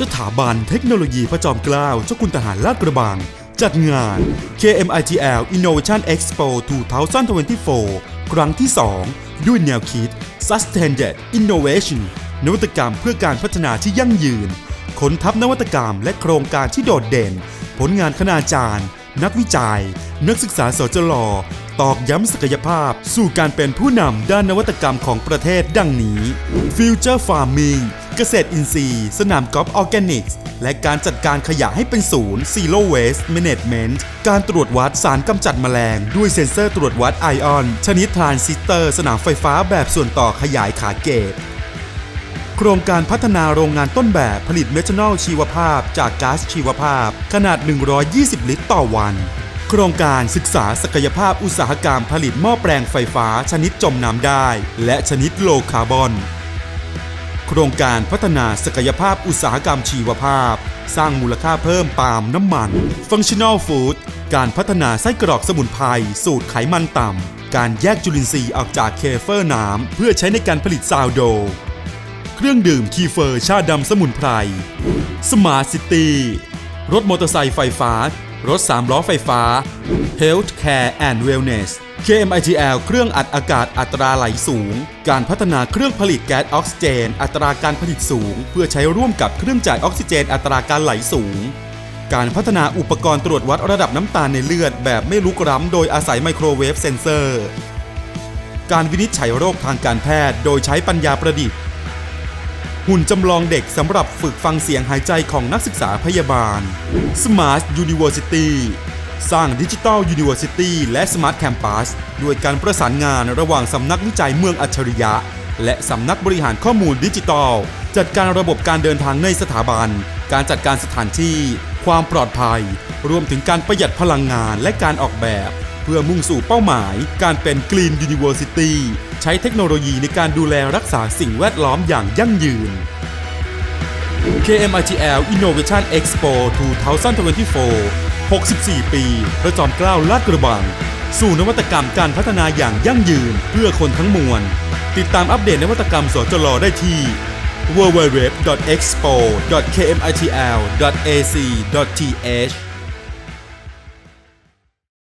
สถาบันเทคโนโลยีพระจอมเกล้าเจ้าคุณทหารลาดกระบัง จัดงาน KMITL Innovation Expo 2024 ครั้งที่ 2 ด้วยแนวคิด Sustained Innovation นวัตกรรมเพื่อการพัฒนาที่ยั่งยืนค้นทับนวัตกรรมและโครงการที่โดดเด่น ผลงานคณาจารย์ นักวิจัย นักศึกษาสจลตอกย้ำศักยภาพ สู่การเป็นผู้นำด้านนวัตกรรมของประเทศดังนี้ Future Farming เกษตรอินทรีย์ สนามกอล์ฟออร์แกนิกส์ และการจัดการขยะให้เป็นศูนย์ Zero Waste Management การตรวจวัดสารกำจัดแมลง ด้วยเซ็นเซอร์ตรวจวัดไอออน ชนิดทรานซิสเตอร์ สนามไฟฟ้าแบบส่วนต่อขยายขาเกต โครงการพัฒนาโรงงานต้นแบบผลิตเมทานอลชีวภาพ จากก๊าซชีวภาพ ขนาด 120 ลิตรต่อวันโครงการศึกษาศักยภาพอุตสาหกรรมผลิตหม้อแปลงไฟฟ้าชนิดจมน้ำได้ และชนิดโลคาร์บอน ครงการพัฒนาศักยภาพอุตสาหกรรมชีวภาพ สร้างมูลค่าเพิ่มปาล์มน้ำมัน Functional Food การพัฒนาไส้กรอกสมุนไพรสูตรไขมันต่ำ การแยกจุลินทรีย์ออกจากเคเฟอร์น้ำเพื่อใช้ในการผลิตซาวโด เครื่องดื่มคีเฟอร์ชาดำสมุนไพร Smart City รถมอเตอร์ไซค์ไฟฟ้า รถ 3 ล้อไฟฟ้า Health Care and Wellness KMITL เครื่องอัดอากาศอัตราไหลสูง การพัฒนาเครื่องผลิตแก๊สออกซิเจน อัตราการผลิตสูง เพื่อใช้ร่วมกับเครื่องจ่ายออกซิเจน อัตราการไหลสูง การพัฒนาอุปกรณ์ตรวจวัดระดับน้ำตาลในเลือด แบบไม่ลุกล้ำโดยอาศัยไมโครเวฟเซนเซอร์ การวินิจฉัยโรคทางการแพทย์ โดยใช้ปัญญาประดิษฐ์ หุ่นจำลองเด็กสำหรับฝึกฟังเสียงหายใจของนักศึกษาพยาบาล Smart University สร้างดิจิทัล University และ Smart Campus ด้วยการประสานงานระหว่างสำนักวิจัยเมืองอัจฉริยะ และสำนักบริหารข้อมูลดิจิทัล จัดการระบบการเดินทางในสถาบัน การจัดการสถานที่ ความปลอดภัย รวมถึงการประหยัดพลังงานและการออกแบบ เพื่อมุ่งสู่เป้าหมาย การเป็น Green University ใช้เทคโนโลยีในการดูแลรักษาสิ่งแวดล้อมอย่างยั่งยืน KMITL Innovation Expo 2024 64 ปี พระจอมเกล้าลาดกระบัง สู่นวัตกรรมการพัฒนาอย่างยั่งยืนเพื่อคนทั้งมวล ติดตามอัปเดตนวัตกรรมสจลได้ที่ www.expo.kmitl.ac.th